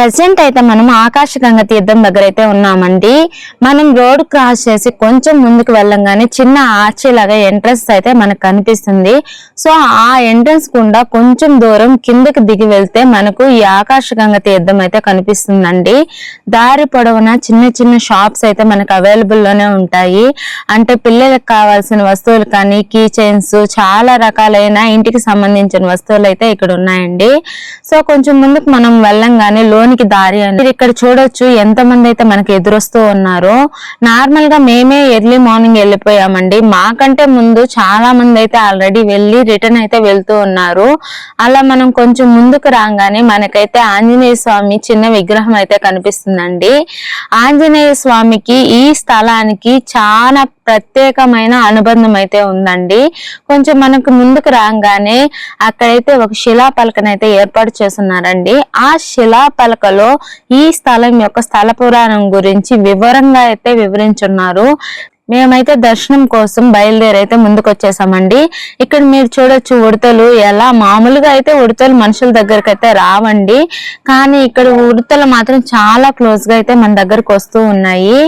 Present అయితే మనం ఆకాశగంగ తీర్థం దగ్గర అయితే ఉన్నామండి. మనం రోడ్ క్రాస్ చేసి కొంచెం ముందుకు వెళ్ళంగానే చిన్న ఆర్చి లాగా ఎంట్రన్స్ అయితే మనకు కనిపిస్తుంది. సో ఆ ఎంట్రన్స్ గుండా కొంచెం దూరం కిందకి దిగి వెళ్తే మనకు ఈ ఆకాశగంగ తీర్థం అయితే కనిపిస్తుందండి. దారి పొడవునా చిన్న చిన్న షాప్స్ అయితే మనకు అవైలబుల్లోనే ఉంటాయి. అంటే పిల్లలకు కావాల్సిన వస్తువులు కానీ కీ చైన్స్ చాలా రకాలైన ఇంటికి సంబంధించిన వస్తువులు అయితే ఇక్కడ ఉన్నాయండి. సో కొంచెం ముందుకు మనం వెళ్ళంగానే లోనికి దారి అని. ఇక్కడ చూడొచ్చు ఎంత మంది అయితే మనకి ఎదురొస్తూ ఉన్నారో. నార్మల్గా మేమే ఎర్లీ మార్నింగ్ వెళ్ళిపోయామండి. మాకంటే ముందు చాలా మంది అయితే ఆల్రెడీ వెళ్ళి రిటర్న్ అయితే వెళ్తూ ఉన్నారు. అలా మనం కొంచెం ముందుకు రాగానే మనకైతే ఆంజనేయ స్వామి చిన్న విగ్రహం అయితే కనిపిస్తుందండి. ఆంజనేయ స్వామికి ఈ స్థలానికి చాలా ప్రత్యేకమైన అనుబంధం అయితే ఉందండి. కొంచెం మనకు ముందుకు రాగానే అక్కడైతే ఒక శిలా పలకనైతే ఏర్పాటు చేస్తున్నారండి. ఆ శిలా పలకలో ఈ స్థలం యొక్క స్థల పురాణం గురించి వివరంగా అయితే వివరించున్నారు. మేమైతే దర్శనం కోసం బయలుదేరి అయితే ముందుకు వచ్చేసామండి ఇక్కడ మీరు చూడొచ్చు ఉడతలు ఎలా మామూలుగా అయితే ఉడతలు మనుషుల దగ్గరకు అయితే రావండి. కానీ ఇక్కడ ఉడతలు మాత్రం చాలా క్లోజ్గా అయితే మన దగ్గరకు వస్తూ ఉన్నాయి.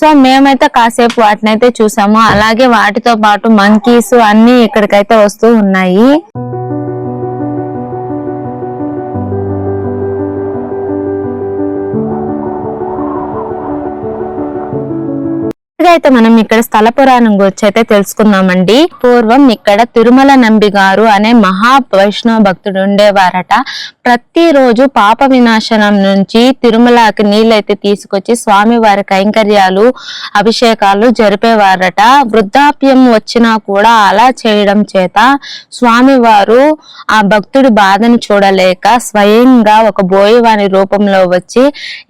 సో మేమైతే కాసేపు వాటిని అయితే చూసాము. అలాగే వాటితో పాటు మంకీస్ అన్ని ఇక్కడికైతే వస్తూ ఉన్నాయి. అయితే మనం ఇక్కడ స్థల పురాణం గురించి అయితే తెలుసుకుందామండి. పూర్వం ఇక్కడ తిరుమల నంబి గారు అనే మహా వైష్ణవ భక్తుడు ఉండేవారట. ప్రతిరోజు పాప వినాశనం నుంచి తిరుమలకి నీళ్ళైతే తీసుకొచ్చి స్వామి వారి కైంకర్యాలు అభిషేకాలు జరిపేవారట. వృద్ధాప్యం వచ్చినా కూడా అలా చేయడం చేత స్వామి వారు ఆ భక్తుడి బాధను చూడలేక స్వయంగా ఒక బోయవాని రూపంలో వచ్చి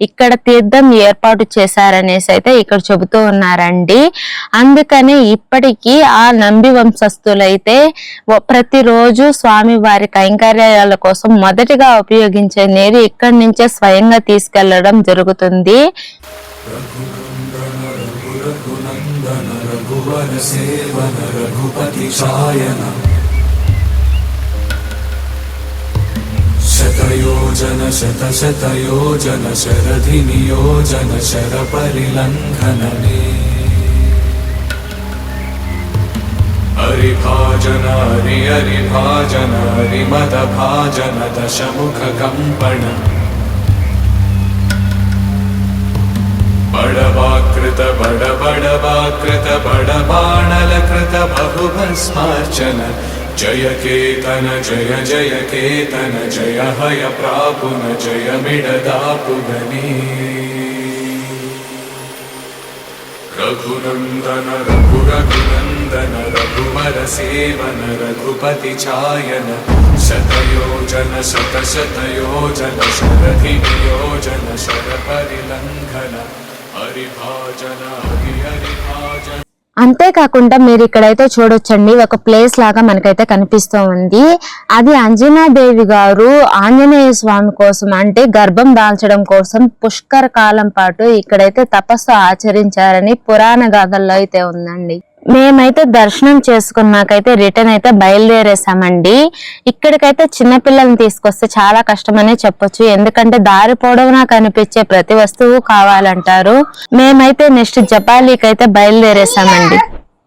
ఇక్కడ తీర్థం ఏర్పాటు చేశారనేసి అయితే ఇక్కడ చెబుతూ ఉన్నారండి అందుకనే ఇప్పటికీ ఆ నంబి వంశస్థులైతే ప్రతిరోజు స్వామి వారి కైంకర్యాల కోసం మొదటిగా ఉపయోగించే నీరు ఇక్కడి నుంచే స్వయంగా తీసుకెళ్ళడం జరుగుతుంది. శతయోజన శత శతయోజన శరధి నియోజన శర పరిలంఘనమే हरिभाजन हरि हरिभाजन हरिमदभाजन दशमुख कम्पण बडवाकृत बड बडवाकृत बडबाणलकृत बहुभस्मार्चन। जय केतन जय जय केतन जय हय प्रापुन जय मिडदापुगने रघुनन्दन रघु रघुनन्दन रघुवर सेवन रघुपति चायन शतयोजन शत शतयोजन शरधि नियोजन शर परिलङ्घन हरिभाजन हरि हरिभाजन అంతేకాకుండా మీరు ఇక్కడైతే చూడొచ్చండి ఒక ప్లేస్ లాగా మనకైతే కనిపిస్తూ ఉంది. అది అంజనాదేవి గారు ఆంజనేయ స్వామి కోసం అంటే గర్భం దాల్చడం కోసం పుష్కర కాలం పాటు ఇక్కడైతే తపస్సు ఆచరించారని పురాణ గాథల్లో అయితే ఉందండి. మేమైతే దర్శనం చేసుకున్నాకైతే రిటర్న్ అయితే బయలుదేరేసామండి. ఇక్కడికైతే చిన్నపిల్లల్ని తీసుకొస్తే చాలా కష్టమనే చెప్పొచ్చు. ఎందుకంటే దారి పొడవునా కనిపించే ప్రతి వస్తువు కావాలంటారు. మేమైతే నెక్స్ట్ జపాలీకి అయితే బయలుదేరేసామండి.